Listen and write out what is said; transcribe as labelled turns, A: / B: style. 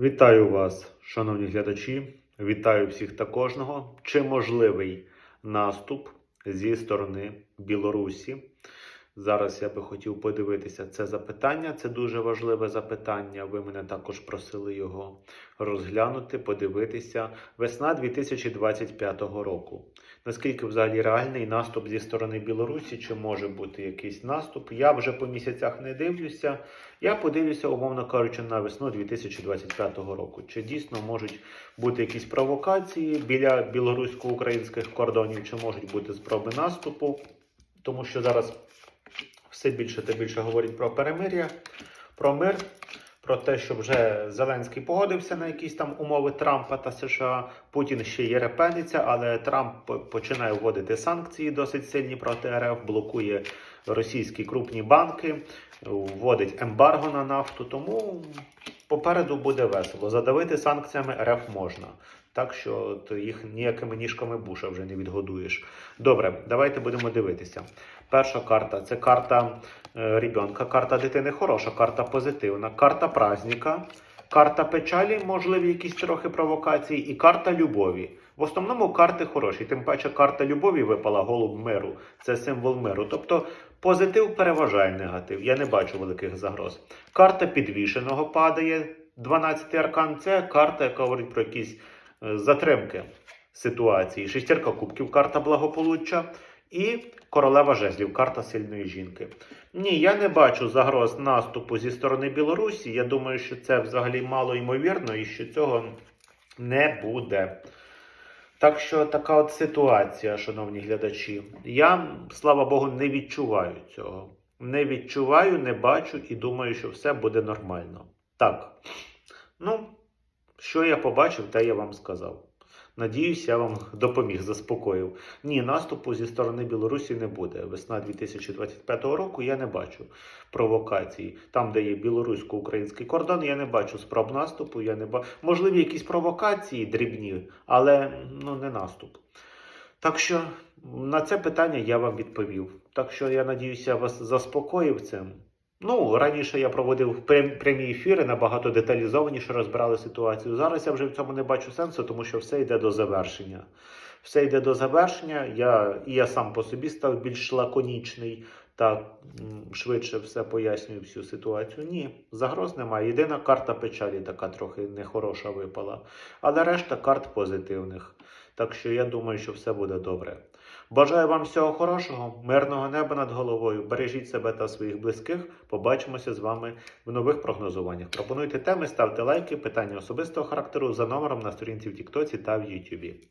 A: Вітаю вас, шановні глядачі. Вітаю всіх та кожного. Чи можливий наступ зі сторони Білорусі? Зараз я би хотів подивитися це запитання. Це дуже важливе запитання. Ви мене також просили його розглянути, подивитися. Весна 2025 року. Наскільки взагалі реальний наступ зі сторони Білорусі? Чи може бути якийсь наступ? Я вже по місяцях не дивлюся. Я подивлюся, умовно кажучи, на весну 2025 року. Чи дійсно можуть бути якісь провокації біля білорусько-українських кордонів, чи можуть бути спроби наступу? Тому що зараз все більше та більше говорять про перемир'я, про мир, про те, що вже Зеленський погодився на якісь там умови Трампа та США. Путін ще є репениться, але Трамп починає вводити санкції досить сильні проти РФ, блокує російські крупні банки, вводить ембарго на нафту. Тому попереду буде весело. Задавити санкціями РФ можна. Так що то їх ніякими ніжками буша вже не відгодуєш. Добре, давайте будемо дивитися. Перша карта це карта е, ребенка, карта дитини хороша, карта позитивна, карта праздника, карта печалі, можливі якісь трохи провокації, і карта любові. В основному карти хороші. Тим паче карта любові випала голуб миру. Це символ миру. Тобто позитив переважає негатив. Я не бачу великих загроз. Карта підвішеного падає. 12 аркан це карта, яка говорить про якісь е, затримки ситуації. Шестерка кубків, карта благополуччя. І королева жезлів, карта сильної жінки. Ні, я не бачу загроз наступу зі сторони Білорусі. Я думаю, що це взагалі мало ймовірно і що цього не буде. Так що така от ситуація, шановні глядачі. Я, слава Богу, не відчуваю цього. Не відчуваю, не бачу і думаю, що все буде нормально. Так. Ну, що я побачив, те я вам сказав. Надіюсь, я вам допоміг, заспокоїв. Ні, наступу зі сторони Білорусі не буде. Весна 2025 року я не бачу провокацій. Там, де є білорусько-український кордон, я не бачу спроб наступу. Я не бачу. Можливі якісь провокації дрібні, але ну, не наступ. Так що на це питання я вам відповів. Так що я надіюся, вас заспокоїв цим. Ну, раніше я проводив прямі ефіри, набагато деталізованіше розбирали ситуацію. Зараз я вже в цьому не бачу сенсу, тому що все йде до завершення. Все йде до завершення. Я, і я сам по собі став більш лаконічний та швидше все пояснюю всю ситуацію. Ні, загроз немає. Єдина карта печалі така трохи нехороша випала. Але решта карт позитивних. Так що я думаю, що все буде добре. Бажаю вам всього хорошого, мирного неба над головою. Бережіть себе та своїх близьких. Побачимося з вами в нових прогнозуваннях. Пропонуйте теми, ставте лайки, питання особистого характеру за номером на сторінці в Тіктоці та в Ютубі.